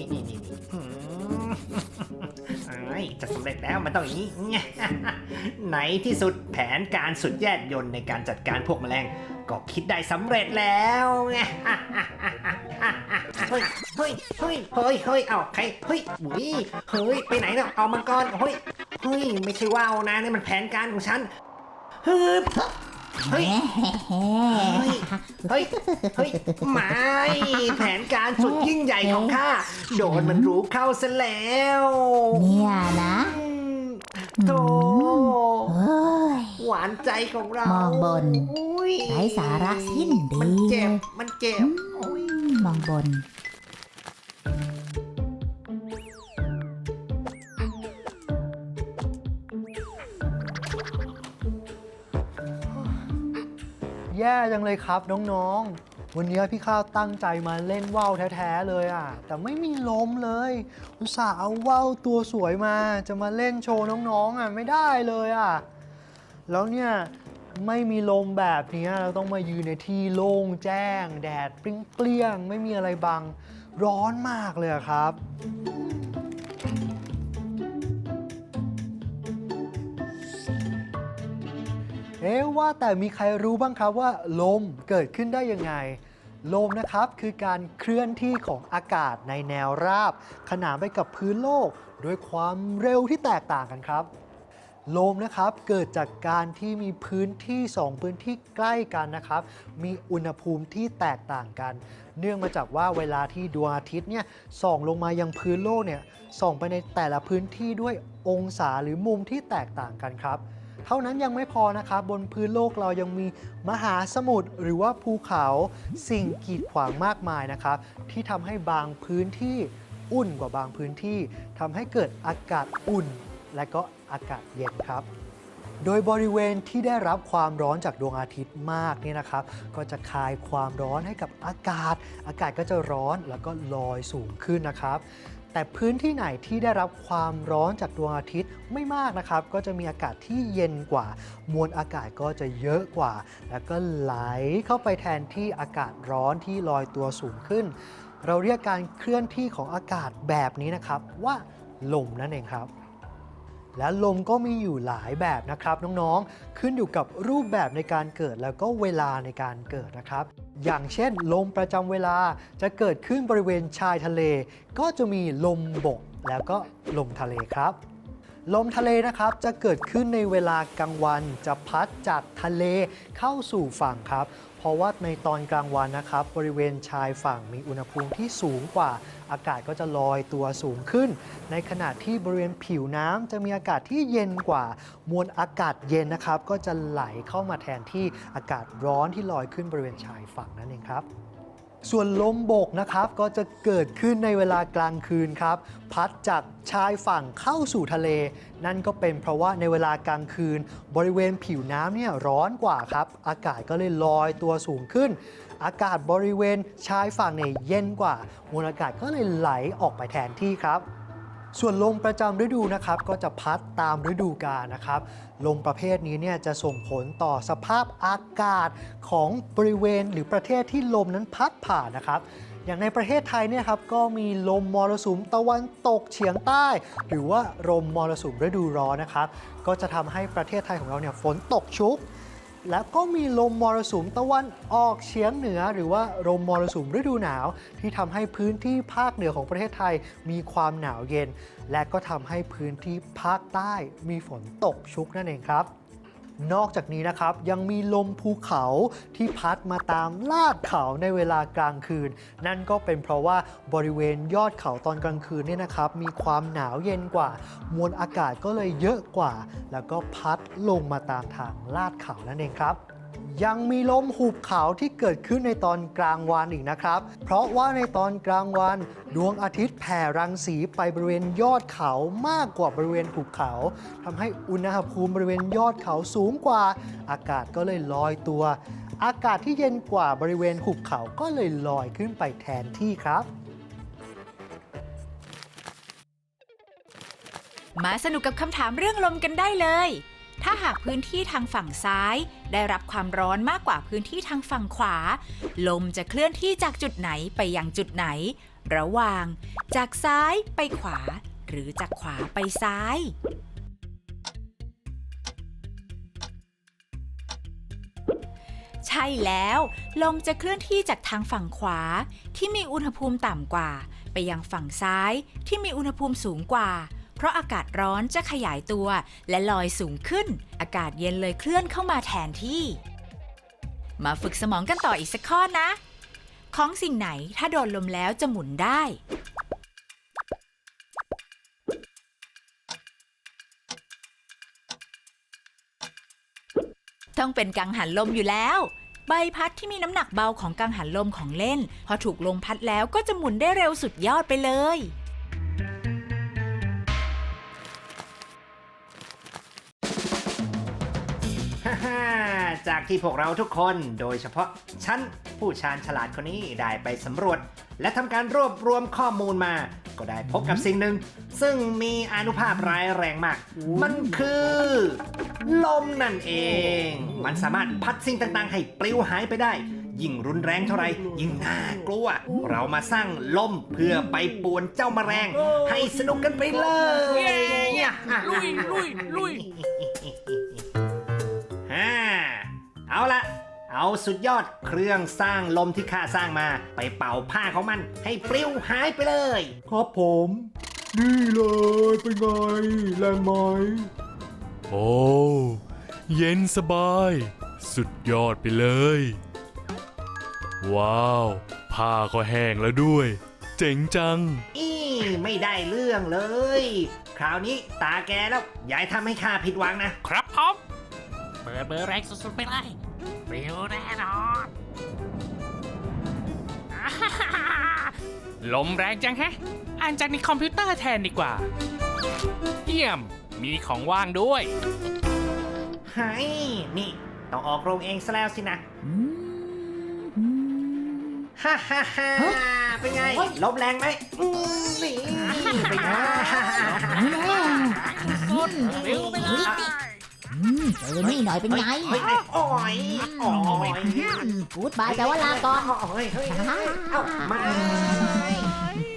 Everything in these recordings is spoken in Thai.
นี้นี่นี่นี่อืมไอ้ยจะสำเร็จแล้วมันต้องอย่างนี้ ไหนที่สุดแผนการสุดแยบยนต์ในการจัดการพวกแมลง ก็คิดได้สำเร็จแล้วไงเฮ้ยเฮ้ยเฮ้ยเฮ้ยเฮ้ยเอาใครเฮ้ยบุยเฮ้ยไปไหนเนี่ยเอามังกรเฮ้ยเฮ้ยไม่ใช่ว่าวนะนี่มันแผนการของฉันฮึบ เฮ้ยเฮ้ย เฮ้ย เฮ้ย ไม่ แผนการสุดยิ่งใหญ่ของข้า โดนมันรู้เข้าซะแล้ว เนี่ยนะอืมโธ่เฮ้ยหวานใจของเรา มองบนอุ้ยไร้สาระสิ้นดี มันเจ็บ มันเจ็บโอ้ยมองบน แย่จังเลยครับน้องๆ วันนี้พี่ข้าวตั้งใจมาเล่นว่าวแท้ๆเลยอะ แต่ไม่มีลมเลย อุตส่าห์เอาว่าวตัวสวยมา จะมาเล่นโชว์น้องๆอะไม่ได้เลยอะ แล้วเนี่ยไม่มีลมแบบนี้เราต้องมายืนในที่โล่งแจ้ง แดดเปรี้ยงๆ ไม่มีอะไรบัง ร้อนมากเลยครับ เอ๊ะว่าแต่มีใครรู้บ้างครับว่าลมเกิดขึ้นได้ยังไง ลมนะครับคือการเคลื่อนที่ของอากาศในแนวราบ ขนานไปกับพื้นโลกด้วยความเร็วที่แตกต่างกันครับ ลมนะครับเกิดจากการที่มีพื้นที่ 2 พื้นที่ใกล้กันนะครับ มีอุณหภูมิที่แตกต่างกัน เนื่องมาจากว่าเวลาที่ดวงอาทิตย์เนี่ยส่องลงมายังพื้นโลกเนี่ยส่องไปในแต่ละพื้นที่ด้วยองศาหรือมุมที่แตกต่างกันครับ เท่านั้นยังไม่พอนะครับบนพื้นโลกเรายังมีมหาสมุทรหรือว่าภูเขาสิ่งกีดขวางมากมายนะครับ ที่ทำให้บางพื้นที่อุ่นกว่าบางพื้นที่ทำให้เกิดอากาศอุ่น และก็อากาศเย็นครับ โดยบริเวณที่ได้รับความร้อนจากดวงอาทิตย์มากเนี่ยนะครับ ก็จะคายความร้อนให้กับอากาศ อากาศก็จะร้อนแล้วก็ลอยสูงขึ้นนะครับ แต่พื้นที่ไหนที่ได้รับความร้อนจากดวงอาทิตย์ไม่มากนะครับ ก็จะมีอากาศที่เย็นกว่า มวลอากาศก็จะเยอะกว่า แล้วก็ไหลเข้าไปแทนที่อากาศร้อนที่ลอยตัวสูงขึ้น เราเรียกการเคลื่อนที่ของอากาศแบบนี้นะครับว่าลมนั่นเองครับ และลมก็มีอยู่หลายแบบนะครับน้องๆ ขึ้นอยู่กับรูปแบบในการเกิดแล้วก็เวลาในการเกิดนะครับ อย่างเช่น ลมประจำเวลาจะเกิดขึ้นบริเวณชายทะเล ก็จะมีลมบกแล้วก็ลมทะเลครับ ลมทะเลนะครับจะเกิดขึ้นในเวลากลางวันจะพัดจากทะเลเข้าสู่ฝั่งครับ เพราะว่าในตอนกลางวันนะครับ บริเวณชายฝั่งมีอุณหภูมิที่สูงกว่า อากาศก็จะลอยตัวสูงขึ้น ในขณะที่บริเวณผิวน้ำจะมีอากาศที่เย็นกว่า มวลอากาศเย็นนะครับ ก็จะไหลเข้ามาแทนที่อากาศร้อนที่ลอยขึ้นบริเวณชายฝั่งนั่นเองครับ ส่วนลมบกนะครับก็จะเกิดขึ้นในเวลากลางคืนครับ พัดจากชายฝั่งเข้าสู่ทะเล นั่นก็เป็นเพราะว่าในเวลากลางคืน บริเวณผิวน้ำเนี่ยร้อนกว่าครับ อากาศก็เลยลอยตัวสูงขึ้น อากาศบริเวณชายฝั่งเนี่ยเย็นกว่ามวลอากาศก็เลยไหลออกไปแทนที่ครับ ส่วนลมประจำฤดูนะครับก็จะพัดตามฤดูกาลนะครับ ลมประเภทนี้เนี่ยจะส่งผลต่อสภาพอากาศของบริเวณหรือประเทศที่ลมนั้นพัดผ่านนะครับอย่างในประเทศไทยเนี่ยครับก็มีลมมรสุมตะวันตกเฉียงใต้ หรือว่าลมมรสุมฤดูร้อนนะครับ ก็จะทำให้ประเทศไทยของเราเนี่ยฝนตกชุก แล้วก็มีลมมรสุมตะวันออกเฉียงเหนือ หรือว่าลมมรสุมฤดูหนาว ที่ทำให้พื้นที่ภาคเหนือของประเทศไทยมีความหนาวเย็น และก็ทำให้พื้นที่ภาคใต้มีฝนตกชุกนั่นเองครับ นอกจากนี้นะครับยังมีลมภูเขาที่พัดมาตามลาดเขาในเวลากลางคืน นั่นก็เป็นเพราะว่าบริเวณยอดเขาตอนกลางคืนเนี่ยนะครับ มีความหนาวเย็นกว่า มวลอากาศก็เลยเยอะกว่า แล้วก็พัดลงมาตามทางลาดเขานั่นเองครับ ยังมีลมหุบเขาที่เกิดขึ้นในตอนกลางวันอีกนะครับ เพราะว่าในตอนกลางวัน ดวงอาทิตย์แผ่รังสีไปบริเวณยอดเขามากกว่าบริเวณหุบเขาทำให้อุณหภูมิบริเวณยอดเขาสูงกว่า อากาศก็เลยลอยตัว อากาศที่เย็นกว่าบริเวณหุบเขาก็เลยลอยขึ้นไปแทนที่ครับมาสนุกกับคำถามเรื่องลมกันได้เลย ถ้าหากพื้นที่ทางฝั่งซ้าย ได้รับความร้อนมากกว่าพื้นที่ทางฝั่งขวา ลมจะเคลื่อนที่จากจุดไหนไปยังจุดไหน ระหว่าง จากซ้ายไปขวา หรือจากขวาไปซ้ายใช่แล้ว ลมจะเคลื่อนที่จากทางฝั่งขวา ที่มีอุณหภูมิต่ำกว่า ไปยังฝั่งซ้ายที่มีอุณหภูมิสูงกว่า เพราะอากาศร้อนจะขยายตัวและลอยสูงขึ้น อากาศเย็นเลยเคลื่อนเข้ามาแทนที่ มาฝึกสมองกันต่ออีกสักข้อนะ ของสิ่งไหนถ้าโดนลมแล้วจะหมุนได้ ต้องเป็นกังหันลมอยู่แล้วใบพัดที่มีน้ำหนักเบาของกังหันลมของเล่น พอถูกลมพัดแล้วก็จะหมุนได้เร็วสุดยอดไปเลย จากที่พวกเราทุกคน โดยเฉพาะฉันผู้ชาญฉลาดคนนี้ได้ไปสำรวจ และทำการรวบรวมข้อมูลมา ก็ได้พบกับสิ่งหนึ่ง ซึ่งมีอานุภาพร้ายแรงมาก มันคือ ลมนั่นเอง มันสามารถพัดสิ่งต่างๆ ให้ปลิวหายไปได้ ยิ่งรุนแรงเท่าไหร่ยิ่งน่ากลัว เรามาสร้างลมเพื่อไปป่วนเจ้าแมลงให้สนุกกันไปเลยลุยลุยลุยฮ่า เอาละเอาสุดยอดเครื่องสร้างลมที่ข้าสร้างมา ไปเป่าผ้าของมัน ให้ปลิวหายไปเลย ครับผม นี่เลยเป็นไง แรงไหม โอ้ เย็นสบาย สุดยอดไปเลย ว้าว ผ้าก็แห้งแล้วด้วย เจ๋งจัง อีไม่ได้เรื่องเลย คราวนี้ตาแกแล้ว อย่าให้ทำให้ข้าผิดหวังนะครับผม เปิดเบอร์แรงสุดๆไปเลยปลิวแน่นอนอ่าฮ่าฮ่าฮ่าลมแรงจังแฮะอ่านจากในคอมพิวเตอร์แทนดีกว่า เยี่ยม มีของว่างด้วยไห้นี่ ต้องออกโรงเองซะแล้วสินะอืมอืมฮ่าฮ่าฮ่าเฮ้ยเป็นไง ลมแรงไหมอืมนี่เป็นไงนี่แน่สุดปลิวไปเลยอืม เจอนี่หน่อยเป็นไงเฮ้ยเฮ้ยโอ้ยโอ้ยกูดบายแต่ว่าลาก่อนโอ้ยเฮ้ยเฮ้ยเอ้ามา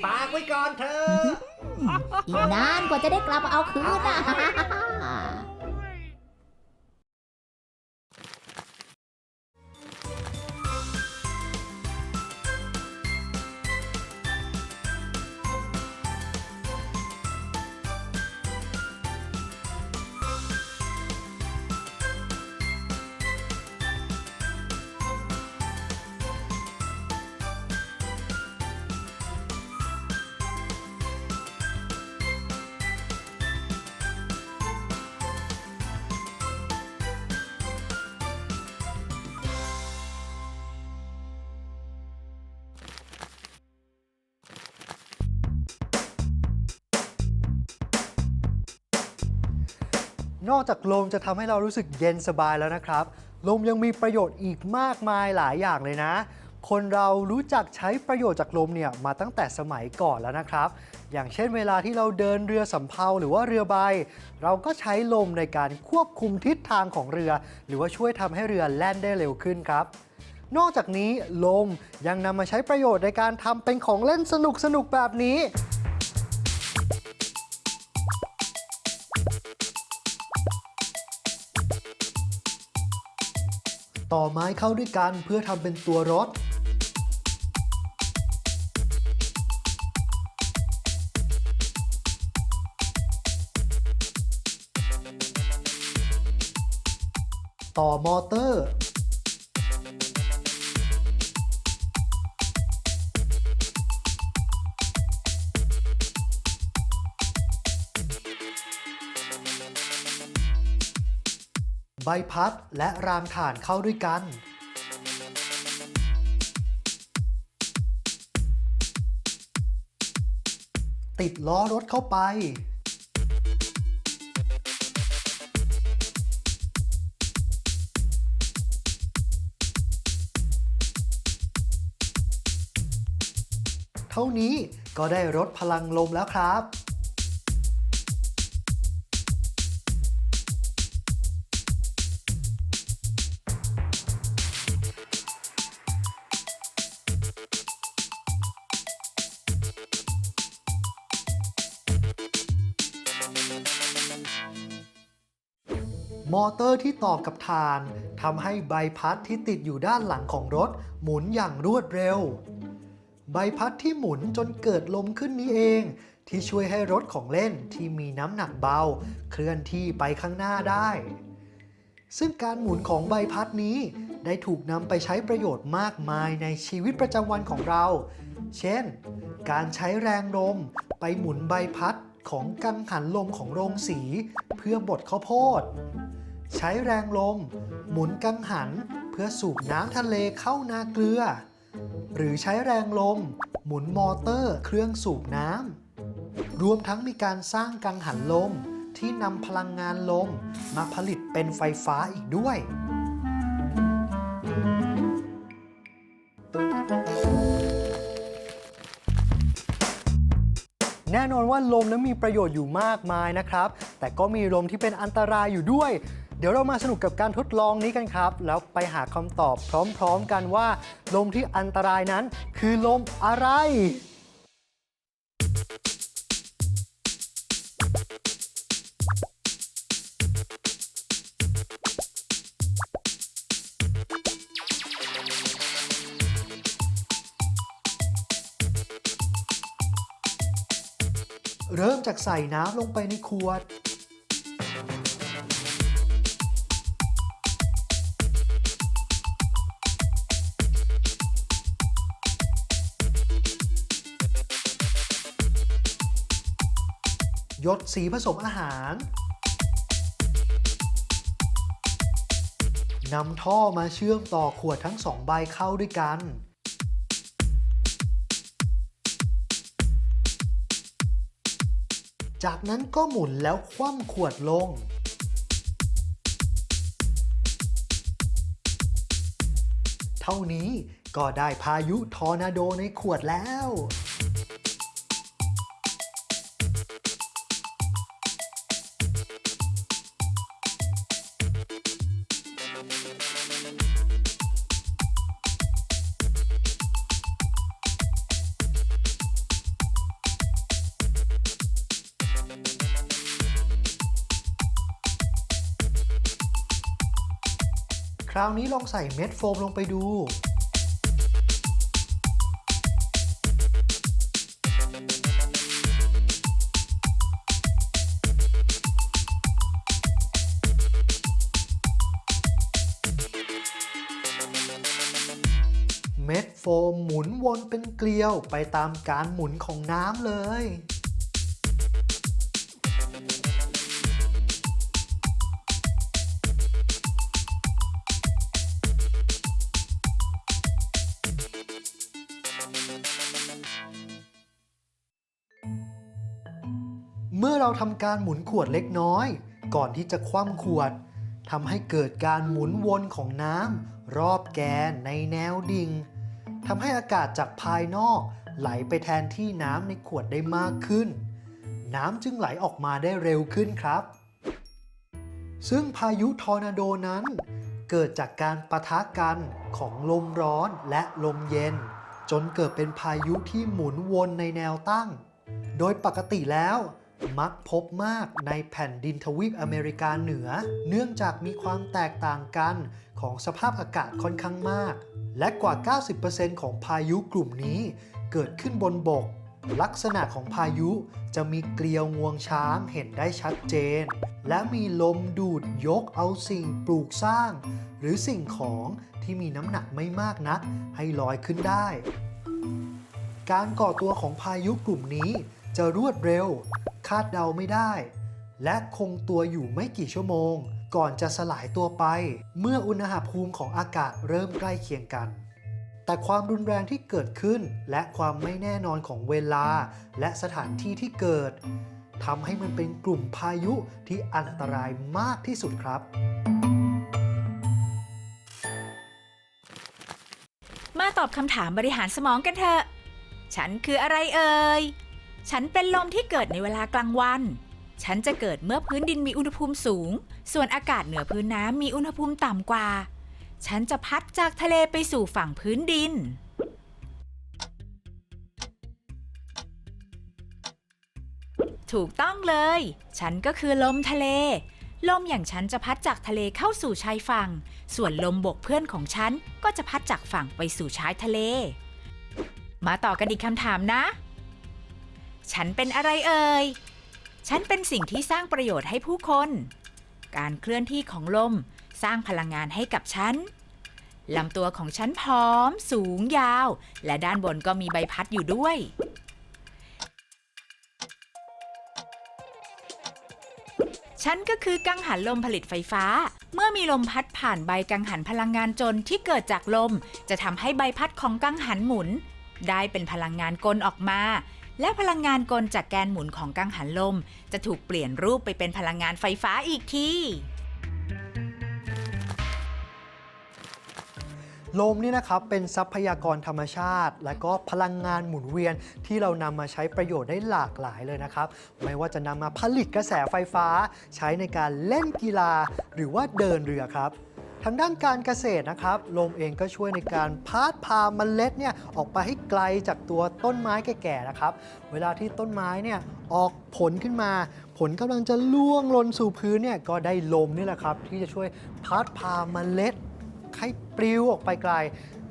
ปากไว้ก่อนเถอะอีกนานกว่าจะได้กลับมาเอาคืนนะ นอกจากลมจะทำให้เรารู้สึกเย็นสบายแล้วนะครับ ลมยังมีประโยชน์อีกมากมายหลายอย่างเลยนะ คนเรารู้จักใช้ประโยชน์จากลมเนี่ยมาตั้งแต่สมัยก่อนแล้วนะครับ อย่างเช่นเวลาที่เราเดินเรือสำเภาหรือว่าเรือใบ เราก็ใช้ลมในการควบคุมทิศทางของเรือ หรือว่าช่วยทำให้เรือแล่นได้เร็วขึ้นครับนอกจากนี้ลมยังนำมาใช้ประโยชน์ในการทำเป็นของเล่นสนุกๆแบบนี้ ต่อไม้เข้าด้วยกันเพื่อทำเป็นตัวรถ ต่อมอเตอร์ ใบพัดและรางถ่านเข้าด้วยกัน ติดล้อรถเข้าไป เท่านี้ก็ได้รถพลังลมแล้วครับ อเตอร์ที่ต่อกับฐานทำให้ใบพัดที่ติดอยู่ด้านหลังของรถ หมุนอย่างรวดเร็ว ใบพัดที่หมุนจนเกิดลมขึ้นนี้เอง ที่ช่วยให้รถของเล่นที่มีน้ำหนักเบา เคลื่อนที่ไปข้างหน้าได้ ซึ่งการหมุนของใบพัดนี้ได้ถูกนำไปใช้ประโยชน์มากมายในชีวิตประจำวันของเรา เช่น การใช้แรงลมไปหมุนใบพัดของกังหันลมของโรงสี เพื่อบดข้าวโพด ใช้แรงลม หมุนกังหัน เพื่อสูบน้ำทะเลเข้านาเกลือ หรือใช้แรงลม หมุนมอเตอร์เครื่องสูบน้ำรวมทั้งมีการสร้างกังหันลมที่นำพลังงานลมมาผลิตเป็นไฟฟ้าอีกด้วย แน่นอนว่าลมนั้นมีประโยชน์อยู่มากมายนะครับ แต่ก็มีลมที่เป็นอันตรายอยู่ด้วย ดี๋ยวเรามาสนุกกับการทดลองนี้กันครับ แล้วไปหาคำตอบพร้อมๆกันว่า ลมที่อันตรายนั้นคือลมอะไร เริ่มจากใส่น้ำลงไปในขวด ยดสีผสมอาหารนำท่อมาเชื่อมต่อขวดทั้งสองใบเข้าด้วยกัน จากนั้นก็หมุนแล้วคว่ำขวดลง เท่านี้ก็ได้พายุทอร์นาโดในขวดแล้วาวนี้ลองใส่เม็ดโฟมลงไปดู เม็ดโฟมหมุนวนเป็นเกลียวไปตามการหมุนของน้ำเลยำการหมุนขวดเล็กน้อย ก่อนที่จะคว่ำขวดทำให้เกิดการหมุนวนของน้ำรอบแกนในแนวดิ่งทำให้อากาศจากภายนอกไหลไปแทนที่น้ำในขวดได้มากขึ้น น้ำจึงไหลออกมาได้เร็วขึ้นครับ ซึ่งพายุทอร์นาโดนั้น เกิดจากการปะทะกันของลมร้อนและลมเย็น จนเกิดเป็นพายุที่หมุนวนในแนวตั้ง โดยปกติแล้ว มักพบมากในแผ่นดินทวีปอเมริกาเหนือ เนื่องจากมีความแตกต่างกันของสภาพอากาศค่อนข้างมาก และกว่า 90%ของพายุกลุ่มนี้ เกิดขึ้นบนบก ลักษณะของพายุจะมีเกลียวงวงช้างเห็นได้ชัดเจน และมีลมดูดยกเอาสิ่งปลูกสร้าง หรือสิ่งของที่มีน้ำหนักไม่มากนัก ให้ลอยขึ้นได้ การก่อตัวของพายุกลุ่มนี้จะรวดเร็ว คาดเดาไม่ได้ และคงตัวอยู่ไม่กี่ชั่วโมง ก่อนจะสลายตัวไป เมื่ออุณหภูมิของอากาศเริ่มใกล้เคียงกัน แต่ความรุนแรงที่เกิดขึ้น และความไม่แน่นอนของเวลา และสถานที่ที่เกิดทำให้มันเป็นกลุ่มพายุที่อันตรายมากที่สุดครับมาตอบคำถามบริหารสมองกันเถอะ ฉันคืออะไรเอ่ย ฉันเป็นลมที่เกิดในเวลากลางวัน ฉันจะเกิดเมื่อพื้นดินมีอุณหภูมิสูง ส่วนอากาศเหนือพื้นน้ำมีอุณหภูมิต่ำกว่า ฉันจะพัดจากทะเลไปสู่ฝั่งพื้นดิน ถูกต้องเลย ฉันก็คือลมทะเล ลมอย่างฉันจะพัดจากทะเลเข้าสู่ชายฝั่ง ส่วนลมบกเพื่อนของฉันก็จะพัดจากฝั่งไปสู่ชายทะเล มาต่อกันอีกคำถามนะ ฉันเป็นอะไรเอ่ย ฉันเป็นสิ่งที่สร้างประโยชน์ให้ผู้คน การเคลื่อนที่ของลมสร้างพลังงานให้กับฉันลำตัวของฉันผอม สูงยาว และด้านบนก็มีใบพัดอยู่ด้วย ฉันก็คือกังหันลมผลิตไฟฟ้า เมื่อมีลมพัดผ่านใบกังหันพลังงานจนที่เกิดจากลม จะทำให้ใบพัดของกังหันหมุน ได้เป็นพลังงานกลออกมา และพลังงานกลจากแกนหมุนของกังหันลม จะถูกเปลี่ยนรูปไปเป็นพลังงานไฟฟ้าอีกทีลมนี่นะครับเป็นทรัพยากรธรรมชาติ และก็พลังงานหมุนเวียนที่เรานำมาใช้ประโยชน์ได้หลากหลายเลยนะครับ ไม่ว่าจะนำมาผลิตกระแสไฟฟ้า ใช้ในการเล่นกีฬา หรือว่าเดินเรือครับ ทางด้านการเกษตรนะครับ ลมเองก็ช่วยในการพาดพาเมล็ดเนี่ยออกไปให้ไกลจากตัวต้นไม้แก่ๆนะครับ เวลาที่ต้นไม้เนี่ยออกผลขึ้นมา ผลกำลังจะล่วงลนสู่พื้นเนี่ยก็ได้ลมนี่แหละครับ ที่จะช่วยพัดพาเมล็ดให้ปลิวออกไปไกล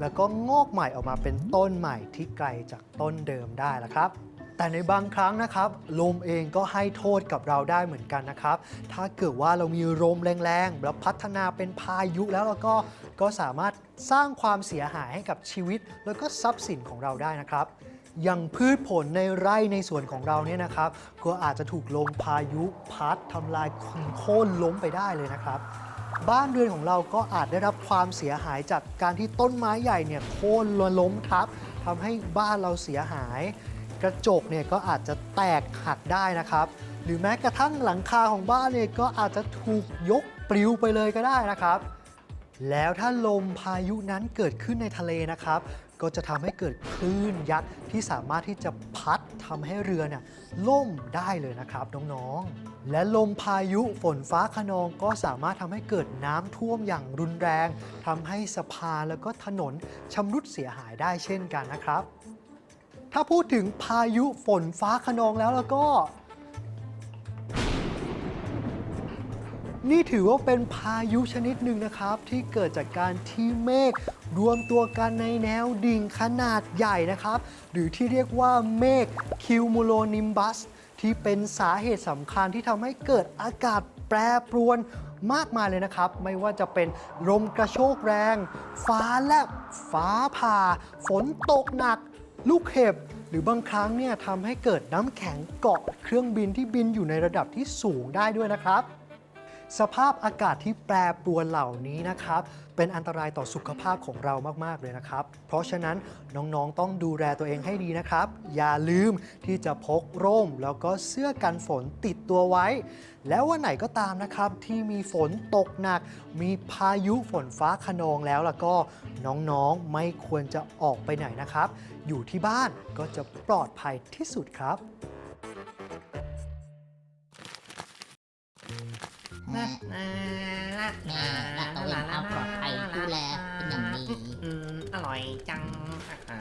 แล้วก็งอกใหม่ออกมาเป็นต้นใหม่ที่ไกลจากต้นเดิมได้ละครับ แต่ในบางครั้งนะครับ ลมเองก็ให้โทษกับเราได้เหมือนกันนะครับ ถ้าเกิดว่าเรามีลมแรงๆ แล้วพัฒนาเป็นพายุแล้วเราก็ก็สามารถสร้างความเสียหายให้กับชีวิต แล้วก็ทรัพย์สินของเราได้นะครับอย่างพืชผลในไร่ในสวนของเราเนี่ยนะครับ ก็อาจจะถูกลมพายุพัดทำลายโค่นล้มไปได้เลยนะครับ บ้านเรือนของเราก็อาจได้รับความเสียหายจากการที่ต้นไม้ใหญ่เนี่ยโค่นล้มทับทำให้บ้านเราเสียหาย กระจกเนี่ยก็อาจจะแตกหักได้นะครับ หรือแม้กระทั่งหลังคาของบ้านเนี่ยก็อาจจะถูกยกปลิวไปเลยก็ได้นะครับ แล้วถ้าลมพายุนั้นเกิดขึ้นในทะเลนะครับ ก็จะทำให้เกิดคลื่นยักษ์ที่สามารถที่จะพัดทำให้เรือเนี่ยล่มได้เลยนะครับน้องๆ และลมพายุฝนฟ้าขนองก็สามารถทำให้เกิดน้ำท่วมอย่างรุนแรงทำให้สะพานแล้วก็ถนนชำรุดเสียหายได้เช่นกันนะครับ ถ้าพูดถึงพายุฝนฟ้าขนองแล้วแล้วก็ นี่ถือว่าเป็นพายุชนิดหนึ่งนะครับ ที่เกิดจากการที่เมฆรวมตัวกันในแนวดิ่งขนาดใหญ่นะครับ หรือที่เรียกว่าเมฆคิวมูโลนิมบัสที่เป็นสาเหตุสำคัญที่ทำให้เกิดอากาศแปรปรวนมากมายเลยนะครับ ไม่ว่าจะเป็นลมกระโชกแรง ฟ้าแลบฟ้าผ่า ฝนตกหนัก ลูกเห็บหรือบางครั้งเนี่ยทำให้เกิดน้ำแข็งเกาะเครื่องบินที่บินอยู่ในระดับที่สูงได้ด้วยนะครับ สภาพอากาศที่แปรปรวนเหล่านี้นะครับ เป็นอันตรายต่อสุขภาพของเรามาก ๆ เลยนะครับ เพราะฉะนั้นน้อง ๆ ต้องดูแลตัวเองให้ดีนะครับ อย่าลืมที่จะพกร่ม แล้วก็เสื้อกันฝนติดตัวไว้ แล้ววันไหนก็ตามนะครับ ที่มีฝนตกหนัก มีพายุฝนฟ้าขนองแล้วแล้วก็น้องๆไม่ควรจะออกไปไหนนะครับ อยู่ที่บ้านก็จะปลอดภัยที่สุดครับ แม่แม่ละตัวเองเอามปลอดภัยดูแลเป็นอย่างดีอืมอร่อยจังอ่า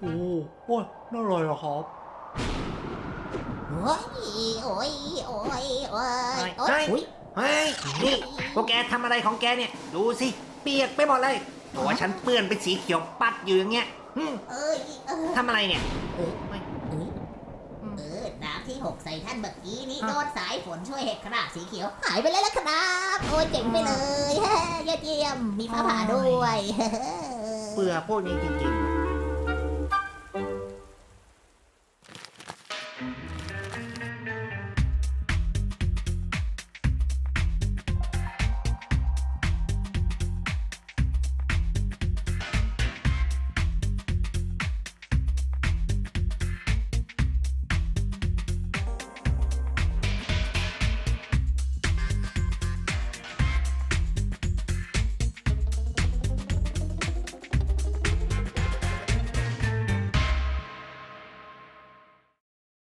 โอ้โอ้น่าอร่อยเหรอครับโอ้ยโอ้ยโอ้ยโอ้ยโอ้ยเฮ้ยนี่พวกแกทำอะไรของแกเนี่ย ดูสิเปียกไปหมดเลยตัวฉันเปื้อนเป็นสีเขียวปัดอยู่อย่างเงี้ยเอ้ยเออทำอะไรเนี่ยโอ้ย ที่หกใส่ท่านเมื่อกี้นี้โดนสายฝนช่วยเห็ดคราบสีเขียว หายไปเลยละครับ โอ้ยเจ๋งไปเลยเฮ้ยยอดเยี่ยม มีฟ้าผ่าด้วย เบื่อพวกนี้จริงๆ